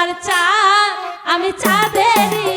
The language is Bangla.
আমার চাঁদ আমি চাঁদেরই